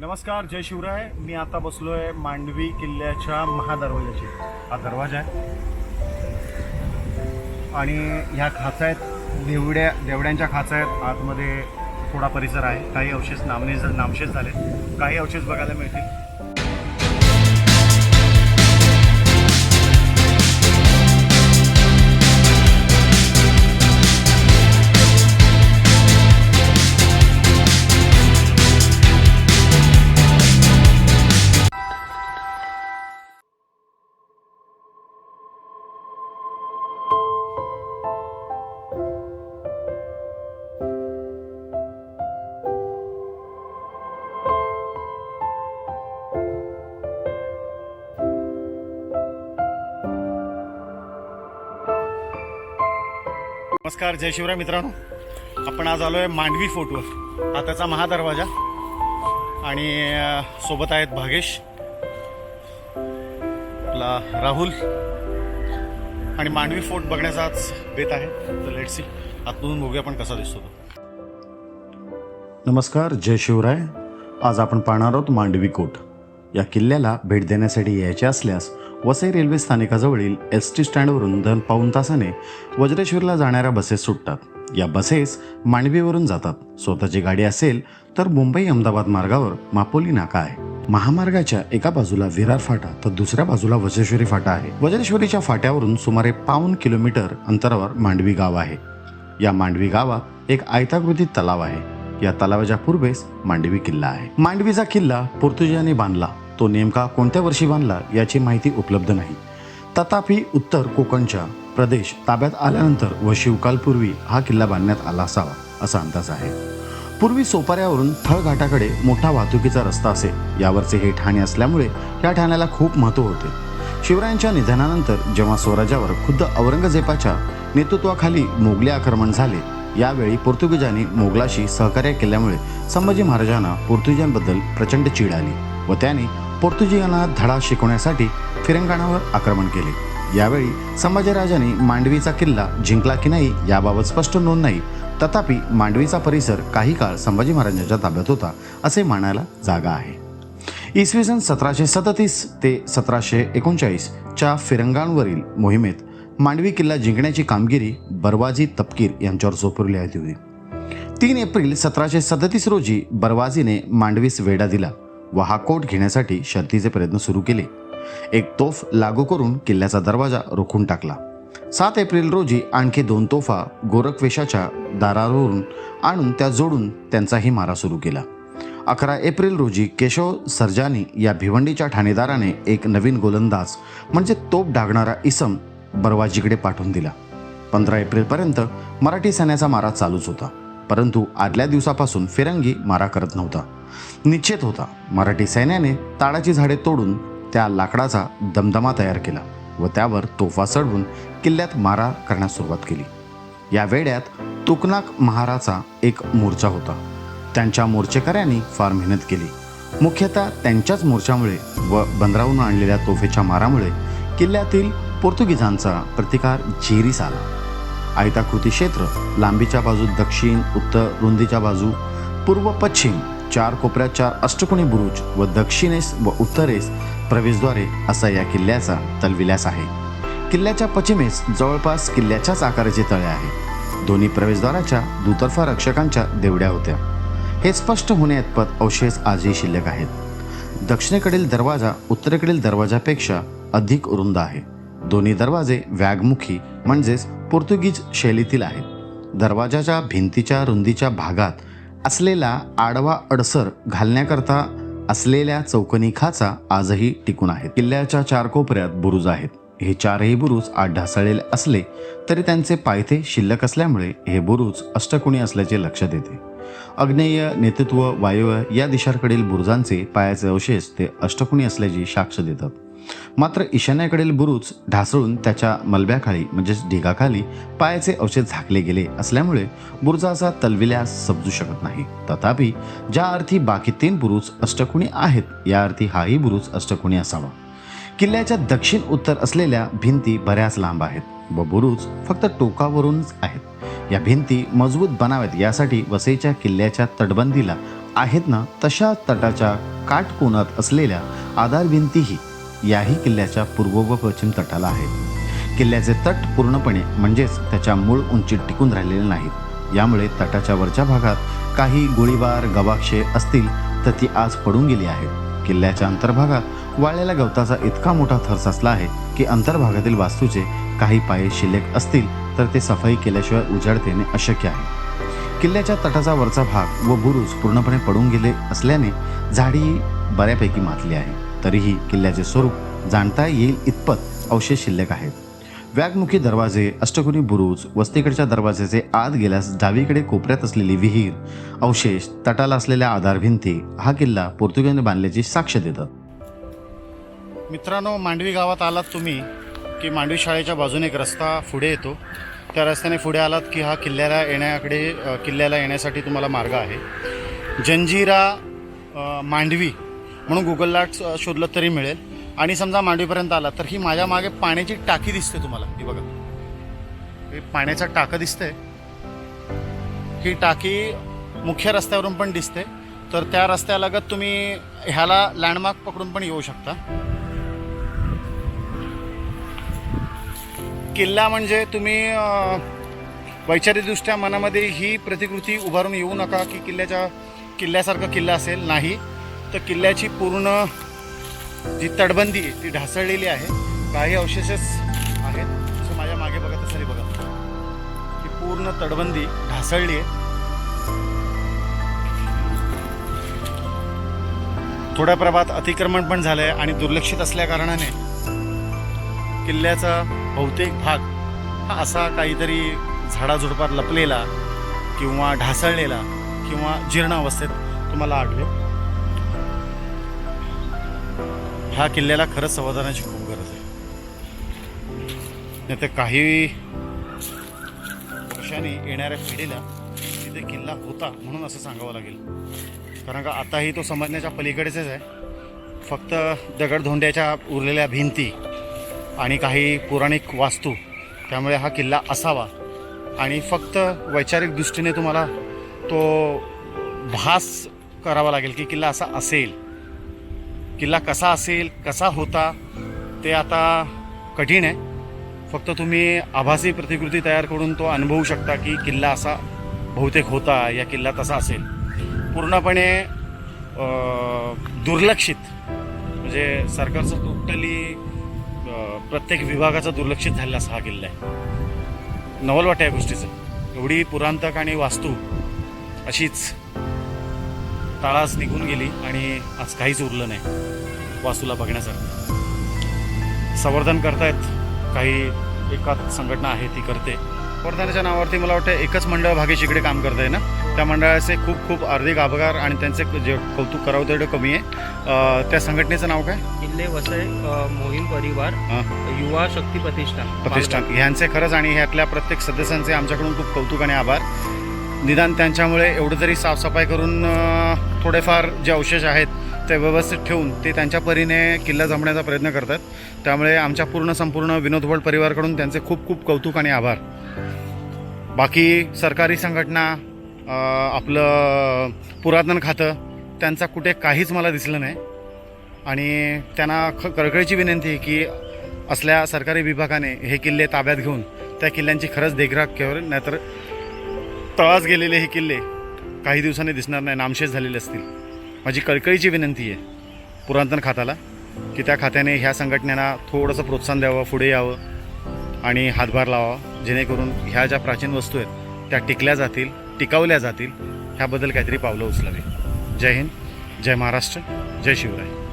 नमस्कार जय शिवराय. मी आता बसलो आहे मांडवी किल्ल्याच्या महादरवाजाची हा दरवाजा आहे. आणि ह्या खाचा आहेत देवड्या देवड्यांच्या खाचा आहेत. आतमध्ये थोडा परिसर आहे. काही अवशेष नामने नामशेष झाले काही अवशेष बघायला मिळतील. नमस्कार जय शिवराय मित्रांनो. आपण आज आलो आहे मांडवी फोर्टवर. हा त्याचा महादरवाजा. आणि सोबत आहेत भागेश आपला राहुल आणि मांडवी फोर्ट बघण्याचा आज बेत आहे. तर लेट सी आतून बघूया आपण कसा दिसतो तो. नमस्कार जय शिवराय. आज आपण पाहणार आहोत मांडवी कोट. या किल्ल्याला भेट देण्यासाठी यायचे असल्यास वसई रेल्वे स्थानकाजवळील एस टी स्टँडवरून दन पाऊन तासाने वज्रेश्वरला जाणाऱ्या बसेस सुटतात. या बसेस मांडवीवरून जातात. स्वतःची गाडी असेल तर मुंबई अहमदाबाद मार्गावर मापोली नाका आहे. महामार्गाच्या एका बाजूला विरार फाटा तर दुसऱ्या बाजूला वज्रेश्वरी फाटा आहे. वज्रेश्वरीच्या फाट्यावरून सुमारे पाऊन किलोमीटर अंतरावर मांडवी गाव आहे. या मांडवी गावात एक आयताकृती तलाव आहे. या तलावाच्या पूर्वेस मांडवी किल्ला आहे. मांडवीचा किल्ला पोर्तुजाने बांधला. तो नेमका कोणत्या वर्षी बांधला याची माहिती उपलब्ध नाही. तथापि उत्तर कोकणच्या प्रदेश ताब्यात आल्यानंतर व शिवकालपूर्वी हा किल्ला बांधण्यात आला असावा असा अंदाज आहे. पूर्वी सोपाऱ्यावरून थळघाटाकडे मोठा वाहतुकीचा रस्ता असे यावरचे हे ठाणे असल्यामुळे या ठाण्याला खूप महत्त्व होते. शिवरायांच्या निधनानंतर जेव्हा स्वराज्यावर खुद्द औरंगजेबाच्या नेतृत्वाखाली मोगले आक्रमण झाले यावेळी पोर्तुगीजांनी मोगलाशी सहकार्य केल्यामुळे संभाजी महाराजांना पोर्तुगीजांबद्दल प्रचंड चीड आली व त्याने पोर्तुगीजांना धडा शिकवण्यासाठी फिरंगाणावर आक्रमण केले. यावेळी संभाजीराजांनी मांडवीचा किल्ला जिंकला की नाही याबाबत स्पष्ट नोंद नाही. तथापि मांडवीचा परिसर काही काळ संभाजी महाराजांच्या ताब्यात होता असे मानायला जागा आहे. इसवी सन सतराशे सदतीस ते सतराशे एकोणचाळीसच्या फिरंगांवरील मोहिमेत मांडवी किल्ला जिंकण्याची कामगिरी बरवाजी तपकीर यांच्यावर सोपवली होती. तीन एप्रिल सतराशे सदतीस रोजी बरवाजीने मांडवीस वेढा दिला. वहाकोट घेण्यासाठी शर्तीचे प्रयत्न सुरू केले. एक तोफ लागू करून किल्ल्याचा दरवाजा रोखून टाकला. सात एप्रिल रोजी आणखी दोन तोफा गोरखवेशाच्या दारावरून आणून त्या जोडून त्यांचाही मारा सुरू केला. अकरा एप्रिल रोजी केशव सरजानी या भिवंडीच्या ठाणेदाराने एक नवीन गोलंदाज म्हणजे तोप डागणारा इसम बरवाजीकडे पाठवून दिला. पंधरा एप्रिलपर्यंत मराठी सैन्याचा मारा चालूच होता. परंतु आदल्या दिवसापासून फिरंगी मारा करत नव्हता. निश्चित होता मराठी सैन्याने ताडाची झाडे तोडून त्या लाकडाचा दमदमा तयार केला व त्यावर तोफा चढवून किल्ल्यात मारा करण्यास सुरुवात केली. या वेड्यात तुकनाक महाराचा एक मोर्चा होता. त्यांच्या मोर्चेकऱ्यांनी फार मेहनत केली. मुख्यतः त्यांच्याच मोर्चामुळे व बंदरावून आणलेल्या तोफेच्या मारामुळे किल्ल्यातील पोर्तुगीजांचा प्रतिकार झेरीस आला. आयताकृती क्षेत्र लांबीच्या बाजू दक्षिण उत्तर रुंदीच्या बाजू पूर्व पश्चिम चार कोपऱ्यात चार अष्टकोणी बुरुज व दक्षिणेस व उत्तरेस प्रवेशद्वारे असा या किल्ल्याचा तलविल्यास आहे. किल्ल्याच्या पश्चिमेस जवळपास किल्ल्याच्याच आकाराचे तळे आहे. दोन्ही प्रवेशद्वाराच्या दुतर्फा रक्षकांच्या देवड्या होत्या. हे स्पष्ट होण्यातपत अवशेष आजही शिल्लक आहेत. दक्षिणेकडील दरवाजा उत्तरेकडील दरवाजापेक्षा अधिक रुंद आहे. दोन्ही दरवाजे व्यागमुखी म्हणजेच पोर्तुगीज शैलीतील आहेत. दरवाजाच्या भिंतीच्या रुंदीच्या भागात असलेला आडवा अडसर घालण्याकरता असलेल्या चौकनी खाचा आजही टिकून आहेत किल्ल्याच्या चार कोपऱ्यात बुरुज आहेत. हे चारही बुरुज आठ ढासळलेले असले तरी त्यांचे पायथे शिल्लक असल्यामुळे हे बुरुज अष्टकोनी असल्याचे लक्षात येते अग्नेय नेतृत्व वायव्य या दिशांकडील बुरुजांचे पायाचे अवशेष ते अष्टकोनी असल्याची साक्ष देतात. मात्र ईशान्याकडील बुरुज ढासळून त्याच्या मलब्याखाली म्हणजेच ढिगाखाली पायाचे अवशेष झाकले गेले असल्यामुळे बुरुजाचा तलविल्यास समजू शकत नाही. तथापि ज्या अर्थी बाकी तीन बुरुज अष्टकुणी आहेत या अर्थी हाही बुरुज अष्टकुणी असावा. किल्ल्याच्या दक्षिण उत्तर असलेल्या भिंती बऱ्याच लांब आहेत व बुरुज फक्त टोकावरूनच आहेत. या भिंती मजबूत बनाव्यात यासाठी वसईच्या किल्ल्याच्या तटबंदीला आहेत ना तशा तटाच्या काटकोनात असलेल्या आधारभिंतीही. याही किल्ल्याच्या पूर्व व पश्चिम तटाला आहेत किल्ल्याचे तट पूर्णपणे म्हणजेच त्याच्या मूळ उंचीत टिकून राहिलेले नाहीत. यामुळे तटाच्या वरच्या भागात काही गोळीबार गवाक्षे असतील तर ती आज पडून गेली आहेत. किल्ल्याच्या अंतर्भागात वाळलेल्या गवताचा इतका मोठा थर साचला आहे की अंतर्भागातील वास्तूचे काही पाये शिल्लक असतील तर ते सफाई केल्याशिवाय उजाड देणे अशक्य आहे. किल्ल्याच्या तटाचा वरचा भाग व बुरुज पूर्णपणे पडून गेले असल्याने झाडी बऱ्यापैकी मातली आहे. तरीही किल्ल्याचे स्वरूप जाणता येईल इतपत अवशेष शिल्लक आहेत. व्यागमुखी दरवाजे अष्टकोनी बुरुज वस्तीकडच्या दरवाजेचे आत गेल्यास डावीकडे कोपऱ्यात असलेली विहीर अवशेष तटाला असलेल्या आधारभिंती हा किल्ला पोर्तुगीजने बांधल्याची साक्ष देतात मित्रांनो मांडवी गावात आलात तुम्ही की मांडवी शाळेच्या बाजूने एक रस्ता पुढे येतो. त्या रस्त्याने पुढे आलात की हा किल्ल्याला येण्याकडे किल्ल्याला येण्यासाठी तुम्हाला मार्ग आहे. जंजिरा मांडवी म्हणून गुगलला शोधलं तरी मिळेल. आणि समजा मांडवीपर्यंत आला तर ही माझ्या मागे पाण्याची टाकी दिसते तुम्हाला. ही बघा. हे पाण्याचा टाकं दिसते ही टाकी मुख्य रस्त्यावरून पण दिसते. तर त्या रस्त्यालगत तुम्ही ह्याला लँडमार्क पकडून पण येऊ शकता. किल्ला म्हणजे तुम्ही वैचारिकदृष्ट्या मनामध्ये ही प्रतिकृती उभारून येऊ नका की किल्ल्याच्या किल्ल्यासारखा किल्ला असेल. नाही. तर किल्ल्याची पूर्ण जी तटबंदी ती ढासळलेली आहे. काही अवशेषच आहेत. जसं माझ्या मागे बघत असेल बघा. ही पूर्ण तटबंदी ढासळली आहे. थोड्या प्रमाणात अतिक्रमण पण झालं आहे आणि दुर्लक्षित असल्या कारणाने किल्ल्याचा बहुतेक भाग हा असा काहीतरी झाडाझुडपात लपलेला किंवा ढासळलेला किंवा जीर्ण अवस्थेत तुम्हाला आढळेल. ह्या किल्ल्याला खरंच समाधानाची खूप गरज आहे. नाही तर काही वर्षांनी येणाऱ्या पिढीला तिथे किल्ला होता म्हणून असं सांगावं लागेल. कारण का आताही तो समजण्याच्या पलीकडेच आहे. फक्त दगडधोंड्याच्या उरलेल्या भिंती आणि काही पौराणिक वास्तू त्यामुळे हा किल्ला असावा. आणि फक्त वैचारिक दृष्टीने तुम्हाला तो भास करावा लागेल की किल्ला असा असेल. किल्ला कसा असेल कसा होता ते आता कठीण आहे. फक्त तुम्ही आभासी प्रतिकृती तयार करून तो अनुभवू शकता की किल्ला असा बहुतेक होता या किल्ला तसा असेल. पूर्णपणे दुर्लक्षित म्हणजे सरकारचं टोटली प्रत्येक विभागाचा दुर्लक्षित झालेला असा हा किल्ला आहे. नवल वाटतं या गोष्टीचं. एवढी पुरांतक आणि वास्तू अशीच ताळास निघून गेली आणि आज काहीच उरलं नाही. वास्तूला बघण्यासारखं. संवर्धन करतायत काही एकाच संघटना आहे ती करते. संवर्धनाच्या नावावरती मला वाटतं एकच मंडळ भागेश इकडे काम करत आहे ना? त्या मंडळाचे खूप खूप हार्दिक आभार आणि त्यांचे जे कौतुक करावं तेवढं कमी आहे. अं, त्या संघटनेचं नाव काय? किल्ले वसई अ, मोहीम परिवार युवा शक्ती प्रतिष्ठान प्रतिष्ठान. ह्यांचे खरंच आणि ह्यातल्या प्रत्येक सदस्यांचे आमच्याकडून खूप कौतुक आणि आभार. निदान त्यांच्यामुळे एवढं तरी साफसफाई करून थोडेफार जे अवशेष आहेत ते व्यवस्थित ठेवून ते त्यांच्या परीने किल्ला जमण्याचा प्रयत्न करतात. त्यामुळे आमच्या पूर्ण संपूर्ण विनोद भट परिवाराकडून त्यांचे खूप खूप कौतुक आणि आभार. बाकी सरकारी संघटना आपलं पुरातन खातं त्यांचा कुठे काहीच मला दिसलं नाही. आणि त्यांना ख कळकळीची विनंती आहे की असल्या सरकारी विभागाने हे किल्ले ताब्यात घेऊन त्या किल्ल्यांची खरंच देखरेख करावी नाहीतर तळास गेलेले हे किल्ले काही दिवसांनी दिसणार नाही नामशेष झालेले असतील. माझी कळकळीची विनंती आहे पुरातन खात्याला की त्या खात्याने ह्या संघटनेला थोडंसं प्रोत्साहन द्यावं पुढे यावं आणि हातभार लावा जेणेकरून ह्या ज्या प्राचीन वस्तू आहेत त्या टिकल्या जातील टिकावल्या जातील ह्याबद्दल काहीतरी पावलं उचलावी. जय हिंद जय महाराष्ट्र जय शिवराय.